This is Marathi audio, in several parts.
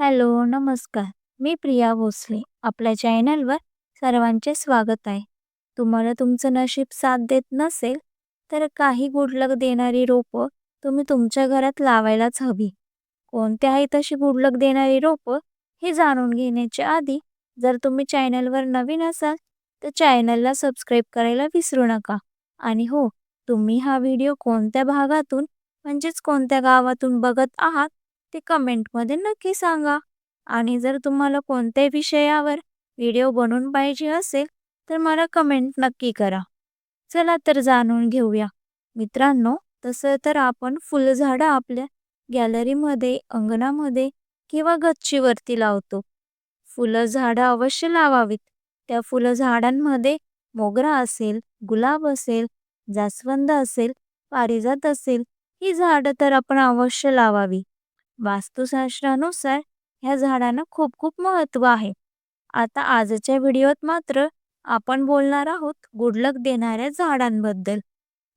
हॅलो, नमस्कार. मी प्रिया भोसले. आपल्या चॅनलवर सर्वांचे स्वागत आहे. तुम्हाला तुमचं नशीब साथ देत नसेल, तर काही गुडलक देणारी रोपं तुम्ही तुमच्या घरात लावायलाच हवी. कोणत्या आहे तशी गुडलक देणारी रोपं हे जाणून घेण्याच्या आधी जर तुम्ही चॅनलवर नवीन असाल तर चॅनलला सबस्क्राईब करायला विसरू नका. आणि हो, तुम्ही हा व्हिडिओ कोणत्या भागातून म्हणजेच कोणत्या गावातून बघत आहात ते कमेंटमध्ये नक्की सांगा. आणि जर तुम्हाला कोणत्याही विषयावर व्हिडिओ बनवून पाहिजे असेल तर मला कमेंट नक्की करा. चला तर जाणून घेऊया. मित्रांनो, तसं तर आपण फुलझाडं आपल्या गॅलरीमध्ये, अंगणामध्ये किंवा गच्चीवरती लावतो. फुलं झाडं अवश्य लावावीत. त्या फुलं झाडांमध्ये मोगरा असेल, गुलाब असेल, जास्वंद असेल, पारिजात असेल, ही झाडं तर आपण अवश्य लावावी. वास्तुशास्त्रानुसार ह्या झाडांना खूप खूप महत्त्व आहे. आता आजच्या व्हिडिओत मात्र आपण बोलणार आहोत गुडलक देणाऱ्या झाडांबद्दल.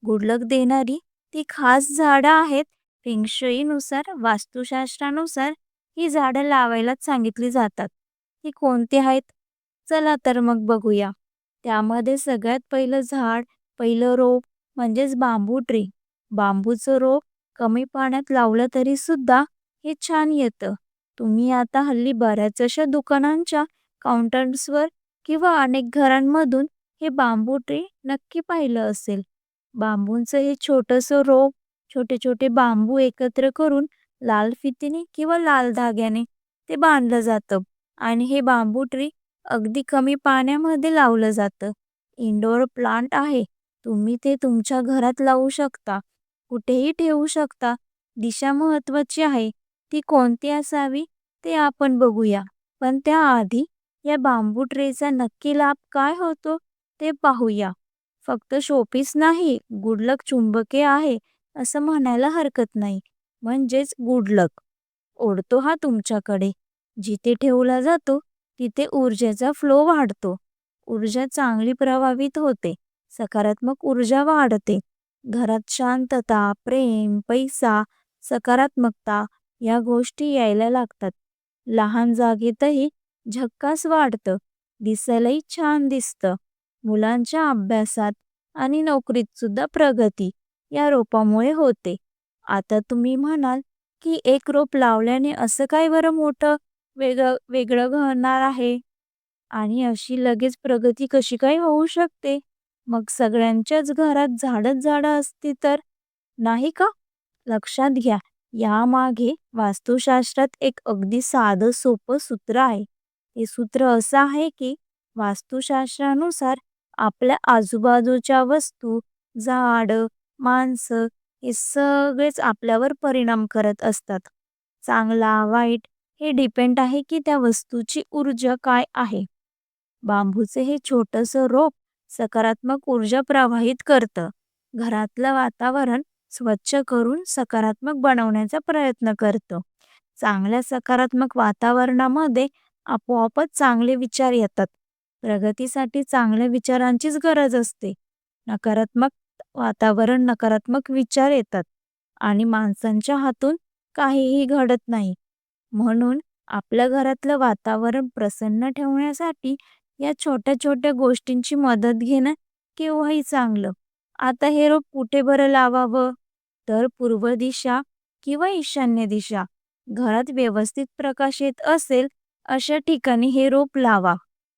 गुडलक देणारी ती खास झाडं आहेत. फेंगशुईनुसार वास्तुशास्त्रानुसार ही झाडं लावायलाच सांगितली जातात. ती कोणती आहेत? चला तर मग बघूया. त्यामध्ये सगळ्यात पहिलं झाड, पहिलं रोप म्हणजेच बांबू ट्री. बांबूचं रोप कमी पाण्यात लावलं तरी सुद्धा हे छान येतं. तुम्ही आता हल्ली बऱ्याच अशा दुकानांच्या काउंटर्सवर किंवा अनेक घरांमधून हे बांबू ट्री नक्की पाहिलं असेल. बांबूंचं हे छोटंसं रोप, छोटे छोटे बांबू एकत्र करून लाल फितीने किंवा लाल धाग्याने ते बांधलं जातं आणि हे बांबू ट्री अगदी कमी पाण्यामध्ये लावलं जातं. इंडोर प्लांट आहे. तुम्ही ते तुमच्या घरात लावू शकता, कुठेही ठेवू शकता. दिशा महत्त्वाची आहे. ती कोणती असावी ते आपण बघूया. पण त्याआधी या बांबू ट्रेचा नक्की लाभ काय होतो ते पाहूया. फक्त शोपीस नाही, गुडलक चुंबके आहे असं म्हणायला हरकत नाही. म्हणजेच गुडलक ओढतो हा तुमच्याकडे. जिथे ठेवला जातो तिथे ऊर्जेचा फ्लो वाढतो. ऊर्जा चांगली प्रभावित होते. सकारात्मक ऊर्जा वाढते. घरात शांतता, प्रेम, पैसा, सकारात्मकता या गोष्टी यायला लागतात. लहान जागेतही झक्कास वाढतं. दिसायलाही छान दिसतं. मुलांच्या अभ्यासात आणि नोकरीत सुद्धा प्रगती या रोपामुळे होते. आता तुम्ही म्हणाल की एक रोप लावल्याने असं काय बरं मोठं वेगळं वेगळं घडणार आहे आणि अशी लगेच प्रगती कशी काय होऊ शकते? मग सगळ्यांच्याच घरात झाडच झाडं असती तर नाही का? लक्षात घ्या, यामागे वास्तुशास्त्रात एक अगदी साधं सोपं सूत्र आहे. ते सूत्र असं आहे की वास्तुशास्त्रानुसार आपल्या आजूबाजूच्या वस्तू, झाडं, माणसं हे सगळेच आपल्यावर परिणाम करत असतात. चांगला, वाईट हे डिपेंड आहे की त्या वस्तूची ऊर्जा काय आहे. बांबूचे हे छोटंसं रोप सकारात्मक ऊर्जा प्रवाहित करतं. घरातलं वातावरण स्वच्छ करून सकारात्मक बनवण्याचा प्रयत्न करतं. चांगल्या सकारात्मक वातावरणामध्ये आपोआपच चांगले विचार येतात. प्रगतीसाठी चांगल्या विचारांचीच गरज असते. नकारात्मक वातावरण नकारात्मक विचार येतात आणि माणसांच्या हातून काहीही घडत नाही. म्हणून आपल्या घरातलं वातावरण प्रसन्न ठेवण्यासाठी या छोट्या छोट्या गोष्टींची मदत घेणं केव्हाही चांगलं. आता हे रोप कुठे बरं लावावं? तर पूर्व दिशा किंवा ईशान्य दिशा. घरात व्यवस्थित प्रकाश येत असेल अशा ठिकाणी हे रोप लावा.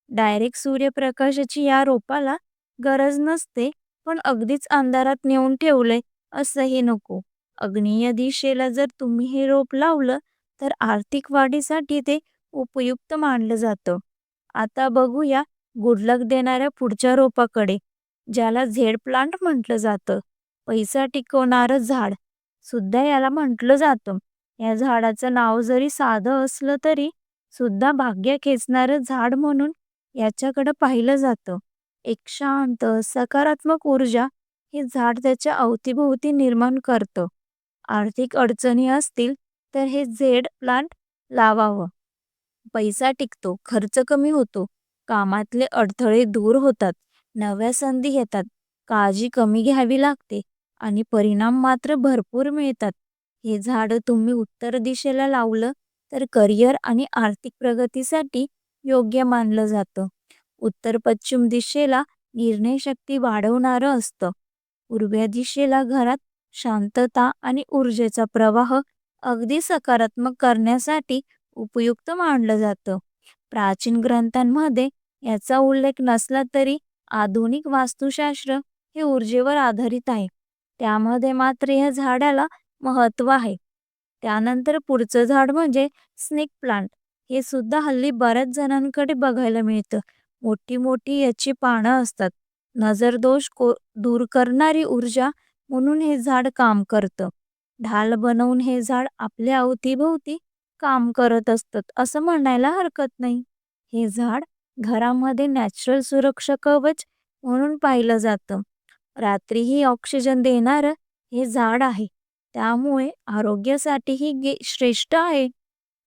डायरेक्ट सूर्यप्रकाशाची या रोपाला गरज नसते पण अगदीच अंधारात नेऊन ठेवलंय असंही नको. अग्नेय दिशेला जर तुम्ही हे रोप लावलं तर आर्थिक वाढीसाठी ते उपयुक्त मानलं जातं. आता बघूया गुडलक देणाऱ्या पुढच्या रोपाकडे, ज्याला झेड प्लांट म्हटलं जातं. पैसा टिकवणारं झाड सुद्धा याला म्हटलं जातं. या झाडाचं नाव जरी साधं असलं तरी सुद्धा भाग्य खेचणारं झाड म्हणून याच्याकडे पाहिलं जातं. एक शांत, सकारात्मक ऊर्जा हे झाड त्याच्या अवतीभोवती निर्माण करतं. आर्थिक अडचणी असतील तर हे झेड प्लांट लावावं. पैसा टिकतो, खर्च कमी होतो, कामातले अडथळे दूर होतात, नव्या संधी येतात, काळजी कमी घ्यावी लागते आणि परिणाम मात्र भरपूर मिळतात. हे झाड तुम्ही उत्तर दिशेला लावलं तर करिअर आणि आर्थिक प्रगतीसाठी योग्य मानलं जातं. उत्तर पश्चिम दिशेला निर्णयशक्ती वाढवणारं असतं. पूर्व दिशेला घरात शांतता आणि ऊर्जेचा प्रवाह अगदी सकारात्मक करण्यासाठी उपयुक्त मानलं जातं. प्राचीन ग्रंथांमध्ये याचा उल्लेख नसला तरी आधुनिक वास्तुशास्त्र हे ऊर्जेवर आधारित आहे. त्यामध्ये मात्र या झाडाला महत्त्व आहे. त्यानंतर पुढचं झाड म्हणजे स्नेक प्लांट. हे सुद्धा हल्ली बऱ्याच जणांकडे बघायला मिळतं. मोठी मोठी याची पानं असतात. नजर दोष को दूर करणारी ऊर्जा म्हणून हे झाड काम करतं. ढाल बनवून हे झाड आपल्या अवतीभोवती काम करत असतात असं म्हणायला हरकत नाही. हे झाड घरामध्ये नॅचरल सुरक्षा कवच म्हणून पाहिलं जातं. रात्रीही ऑक्सिजन देणारं हे झाड आहे. त्यामुळे आरोग्यासाठीही गे श्रेष्ठ आहे.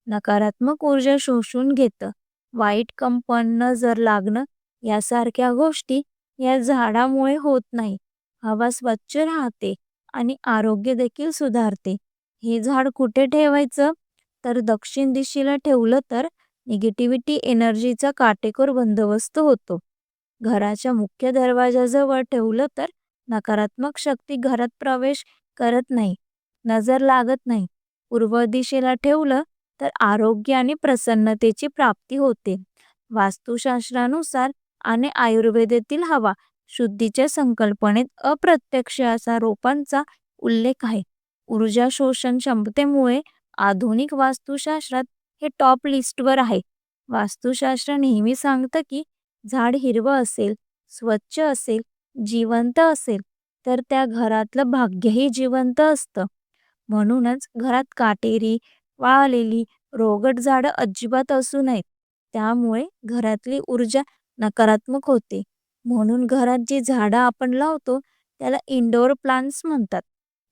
नकारात्मक ऊर्जा शोषून घेतं. वाईट कंपन नजर लागणं यासारख्या गोष्टी या झाडामुळे होत नाही. हवा स्वच्छ राहते आणि आरोग्य देखील सुधारते. हे झाड कुठे ठेवायचं? तर दक्षिण दिशेला ठेवलं तर निगेटिव्हिटी एनर्जीचा काटेकोर बंदोबस्त होतो. घराच्या मुख्य दरवाजाजवळ ठेवलं तर नकारात्मक शक्ती घरात प्रवेश करत नाही नजर लागत नाही. पूर्व दिशेला ठेवलं तर आरोग्य आणि प्रसन्नतेची प्राप्ती होते. वास्तुशास्त्रानुसार आणि आयुर्वेदेतील हवा शुद्धीच्या संकल्पनेत अप्रत्यक्ष असा रोपांचा उल्लेख आहे. ऊर्जा शोषण क्षमतेमुळे आधुनिक वास्तुशास्त्रात हे टॉप लिस्टवर आहे. वास्तुशास्त्र नेहमी सांगतं की झाड हिरवं असेल स्वच्छ असेल जिवंत असेल तर त्या घरातलं भाग्यही जिवंत असतं. म्हणूनच घरात काटेरी वाळलेली रोगट झाडं अजिबात असू नयेत. त्यामुळे घरातली ऊर्जा नकारात्मक होते. म्हणून घरात जी झाडं आपण लावतो त्याला इनडोअर प्लांट्स म्हणतात.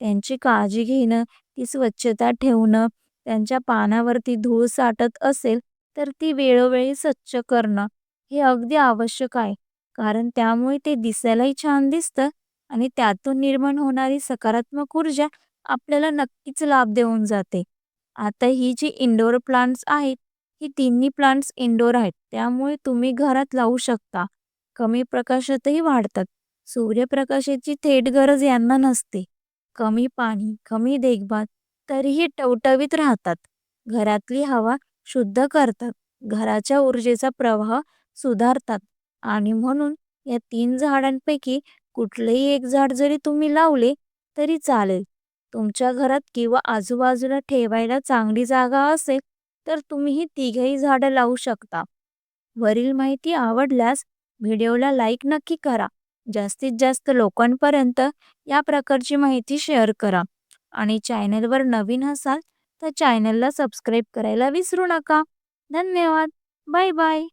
त्यांची काळजी घेणं ती स्वच्छता ठेवणं त्यांच्या पानावरती धूळ साठत असेल तर ती वेळोवेळी स्वच्छ करणं हे अगदी आवश्यक आहे. कारण त्यामुळे ते दिसायलाही छान दिसतं आणि त्यातून निर्माण होणारी सकारात्मक ऊर्जा आपल्याला नक्कीच लाभ देऊन जाते. आता ही जी इंडोर प्लांट्स आहेत ही तिन्ही प्लांट्स इंडोर आहेत त्यामुळे तुम्ही घरात लावू शकता. कमी प्रकाशातही वाढतात. सूर्यप्रकाशाची थेट गरज यांना नसते. कमी पाणी कमी देखभाल तरीही टवटवीत राहतात. घरातली हवा शुद्ध करतात. घराच्या ऊर्जेचा प्रवाह सुधारतात. आणि म्हणून या तीन झाडांपैकी कुठलेही एक झाड जरी तुम्ही लावले तरी चालेल. तुमच्या घरात किंवा आजूबाजूला ठेवायला चांगली जागा असेल तर तुम्ही ही तिघही झाडं लावू शकता. वरील माहिती आवडल्यास व्हिडिओला लाईक नक्की करा. जास्तीत जास्त लोकांपर्यंत या प्रकारची माहिती शेअर करा. आणि चॅनलवर नवीन असाल तर चॅनलला सबस्क्राईब करायला विसरू नका. धन्यवाद. Bye bye.